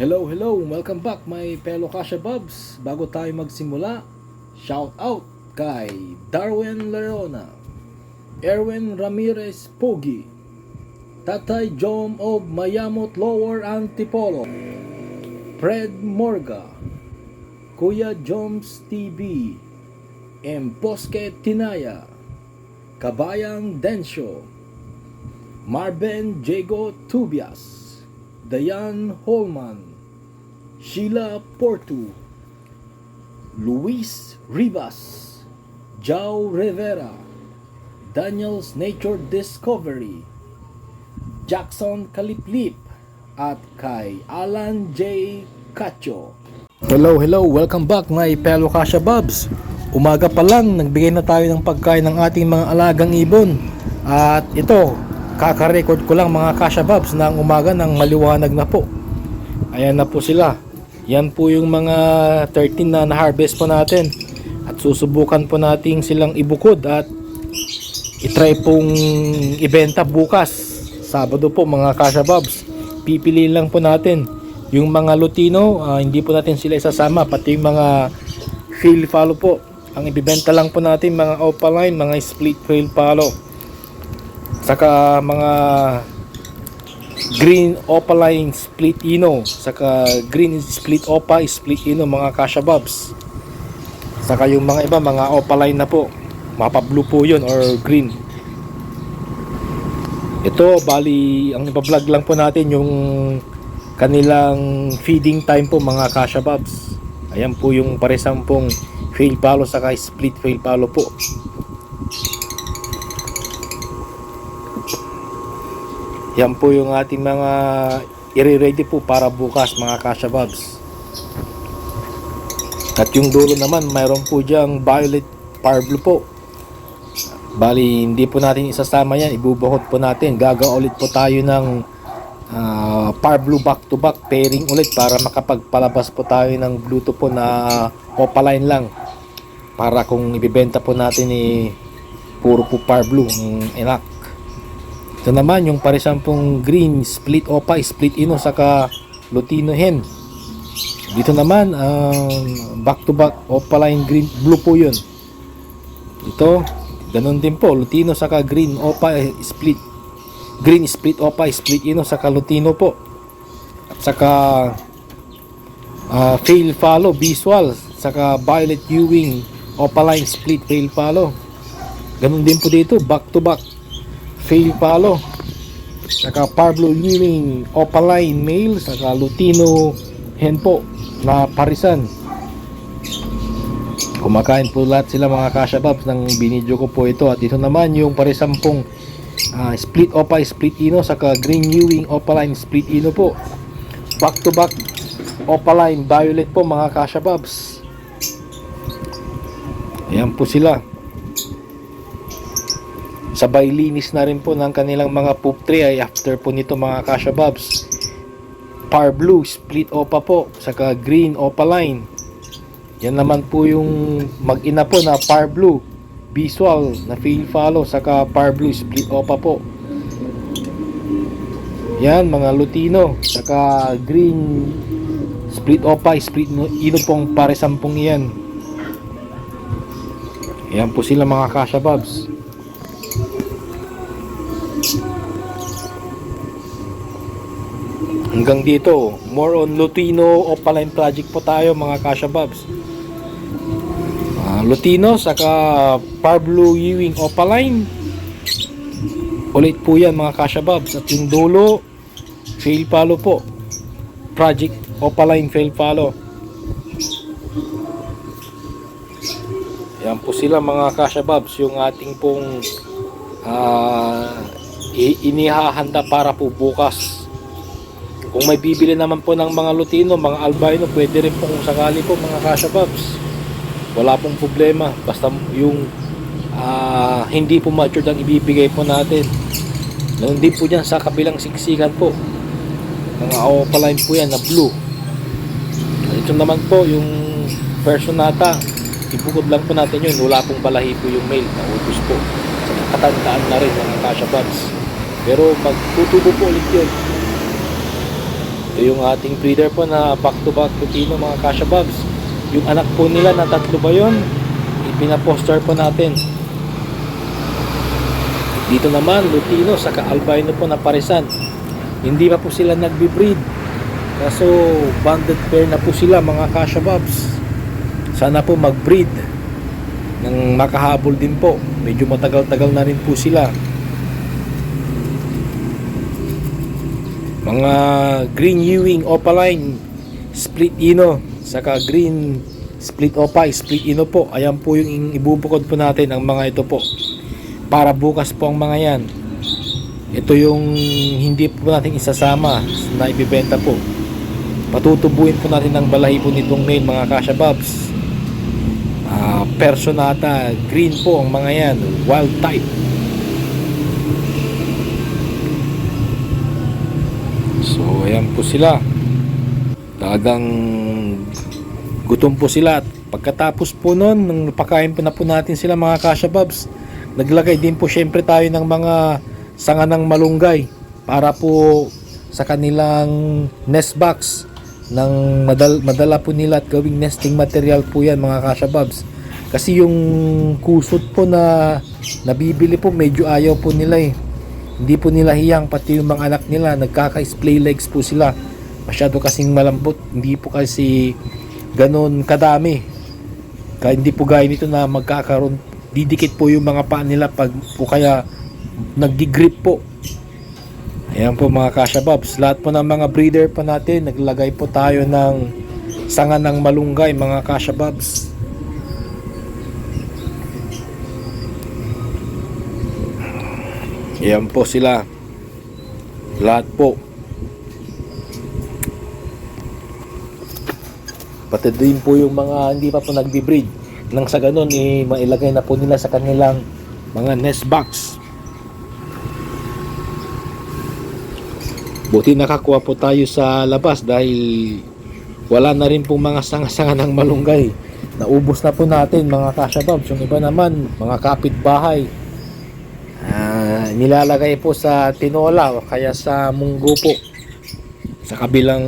Hello, hello! Welcome back my fellow Kasha Bubs. Bago tayo magsimula, shout out kay Darwin Leona, Erwin Ramirez Pogi, Tatay Jom of Mayamot Lower Antipolo, Fred Morga, Kuya Joms TV, M. Bosque Tinaya, Kabayang Densyo, Marben Jago Tubias, Dayan Holman, Sheila Portu, Luis Rivas, Jao Rivera, Daniel's Nature Discovery, Jackson Kaliplip, at kay Alan J. Cacho. Hello, hello! Welcome back my fellow Kasha Bubs. Umaga pa lang, nagbigay na tayo ng pagkain ng ating mga alagang ibon. At ito, kaka-record ko lang mga Kasha Bubs na ang umaga ng maliwanag na po. Ayan na po sila. Yan po yung mga 13 na na-harvest po natin. At susubukan po nating silang ibukod at itry pong ibenta bukas. Sabado po mga Kasha Bobs. Pipiliin lang po natin. Yung mga Lutino, ah, hindi po natin sila isasama. Pati yung mga field follow po. Ang ibibenta lang po natin mga opaline, mga split field follow. Saka mga green opaline split ino. Saka green split opa, split ino mga Kasha Bobs. Saka yung mga iba, mga opaline na po. Mapa blue po yun or green. Ito, bali, ang ipa-vlog lang po natin yung kanilang feeding time po mga Kasha Bobs. Ayan po yung paresampung fail palo saka split fail palo po. Yan po yung ating mga i-ready po para bukas mga Kasha Bobs. At yung dulo naman, mayroon po diyang violet power blue po. Bali, hindi po natin isasama yan. Ibubuhot po natin. Gagawa ulit po tayo ng ah, power blue back to back pairing ulit para makapagpalabas po tayo ng bluetooth po na opaline lang. Para kung ibibenta po natin ni puro po power blue ang enak. Ito naman yung parisampung green split opa, split ino saka lutino hen. Dito naman ang back to back opaline green blue po yun. Ito ganun din po lutino saka green opa eh, split green split opa split ino saka lutino po. At saka ah, fail follow visual saka violet viewing opaline split fail follow. Ganun din po dito back to back fail follow saka Pablo Ewing opaline male saka Lutino hen po na parisan. Kumakain po lahat sila mga kasha babs ng binidyo ko po ito. At ito naman yung parisampung ah, split opa split ino saka green Ewing opaline split ino po. Back to back opaline violet po mga kasha babs ayan po sila sabay linis na rin po ng kanilang mga poop tray ay after po nito mga kasha bobs. Par blue split opa po saka green opaline yan naman po yung mag-ina po na par blue visual na field follow saka par blue split opa po. Yan mga lutino saka green split opa split no- ino pong pare sampung yan. Yan po sila mga kasha Hanggang dito, more on Lutino Opaline project po tayo mga Kasha Bobs. Ah, Lutino saka Pablo Ewing Opaline. Ulit po yan mga Kasha Bobs. At yung dulo, fail follow po. Project Opaline fail follow. Yan po sila mga Kasha Bobs. Yung ating pong i- inihahanda para po bukas. Kung may bibili naman po ng mga Lutino, mga albino, pwede rin pong sakali po mga Kasha Bobs. Wala pong problema. Basta yung ah, hindi po matured ang ibibigay po natin. Noon din po dyan sa kabilang siksikan po. Mga opaline po yan na blue. Ito naman po yung personata. Ibukod lang po natin yun. Wala pong balahibo yung male. Naubos po. Katandaan na rin mga Kasha Bobs. Pero magtutubo po ulit yun. Ito yung ating breeder po na back-to-back Lutino mga Kasha Bobs. Yung anak po nila na tatlo ba yun? Ipinaposter po natin. Dito naman, Lutino sa albino po na parisan. Hindi pa po sila nagbe-breed. Kaso banded pair na po sila mga Kasha Bobs. Sana po mag-breed ng makahabol din po. Medyo matagal-tagal na rin po sila. Mga green Ewing Opaline split ino saka green split opay split ino po. Ayan po yung ibubukod po natin ang mga ito po. Para bukas po ang mga yan. Ito yung hindi po natin isasama na ibibenta po. Patutubuin po natin ang balahibo nitong main mga Kasha Bobs. Ah, personata, green po ang mga yan, wild type. So, ayan po sila. Talagang gutom po sila at pagkatapos po nun, nung napakain po na po natin sila mga Kasha Bobs, naglagay din po syempre tayo ng mga sanga ng malunggay para po sa kanilang nest box ng madal, madala po nila at gawing nesting material po yan mga Kasha Bobs. Kasi yung kusot po na nabibili po medyo ayaw po nila eh. Hindi po nila hiyang pati yung mga anak nila nagkaka-splay legs po sila. Masyado kasing malambot, hindi po kasi ganon kadami. Kaya hindi po gaya nito na magkakaroon didikit po yung mga paa nila pag po kaya nagdi-grip po. Ayan po mga Kasha Bobs. Lahat po ng mga breeder pa natin, naglagay po tayo ng sanga ng malunggay mga Kasha Ayan po sila. Lahat po. Pati din po yung mga hindi pa po nagbe-breed. Nang sa ganun, eh, mailagay na po nila sa kanilang mga nest box. Buti nakakuha po tayo sa labas dahil wala na rin pong mga sanga-sanga ng malunggay. Naubos na po natin mga Bobs. Yung iba naman, mga kapitbahay. Nilalagay po sa tinola o kaya sa munggo po. Sa kabilang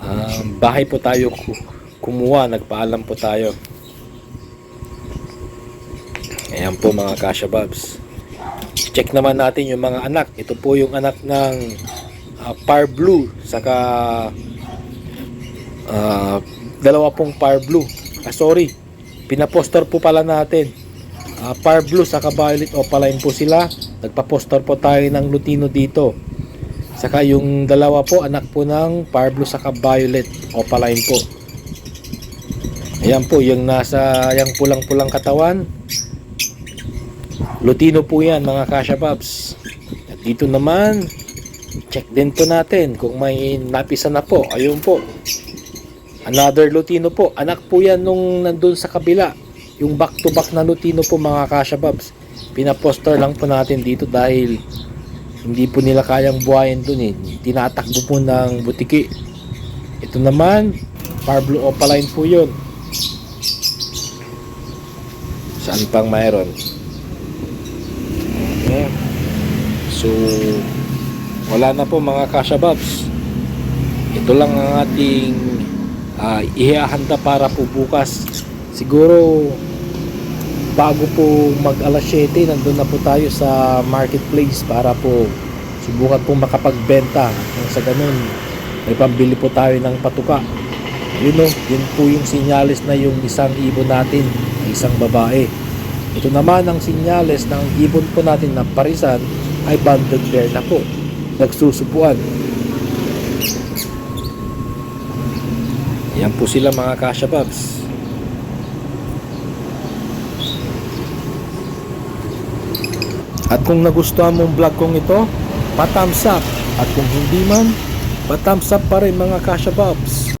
ah, bahay po tayo ku- kumuha. Nagpaalam po tayo. Ayan po mga Kasha. Check naman natin yung mga anak. Ito po yung anak ng uh, Par Blue saka ah, dalawa pong Par Blue. Ah, sorry. Pinaposter po pala natin. Ah, Par Blue saka Violet Opaline po sila. Nagpa-poster po tayo ng Lutino dito. Saka yung dalawa po anak po ng Par Blue saka Violet Opaline po. Ayan po yung nasa yung pulang-pulang katawan. Lutino po yan mga Kasha Bobs. At dito naman, check din po natin kung may napisa na po. Ayun po. Another Lutino po. Anak po yan nung nandun sa kabila. Yung back to back na Lutino po mga Kasha Bobs. Pinaposter lang po natin dito dahil hindi po nila kayang buhayin dun eh. Tinatakbo po ng butiki. Ito naman, Parblo Opaline po yun. Saan pang mayroon? So, wala na po mga Kasha Bobs. Ito lang ang ating uh, ihahanda para po bukas. Siguro, bago po mag alas 7, nandun na po tayo sa marketplace para po subukan po makapagbenta. Kung sa ganun, may pambili po tayo ng patuka. Yun o, yun po yung sinyalis na yung isang ibon natin, isang babae. Ito naman ang sinyales ng ibon po natin na parisan ay banded pair na po. Nagsusupuan. Yan po sila mga Kasha Bobs. At kung nagustuhan mong vlog kong ito, pa-thumbs up. At kung hindi man, pa-thumbs up pa rin mga Kasha Bobs.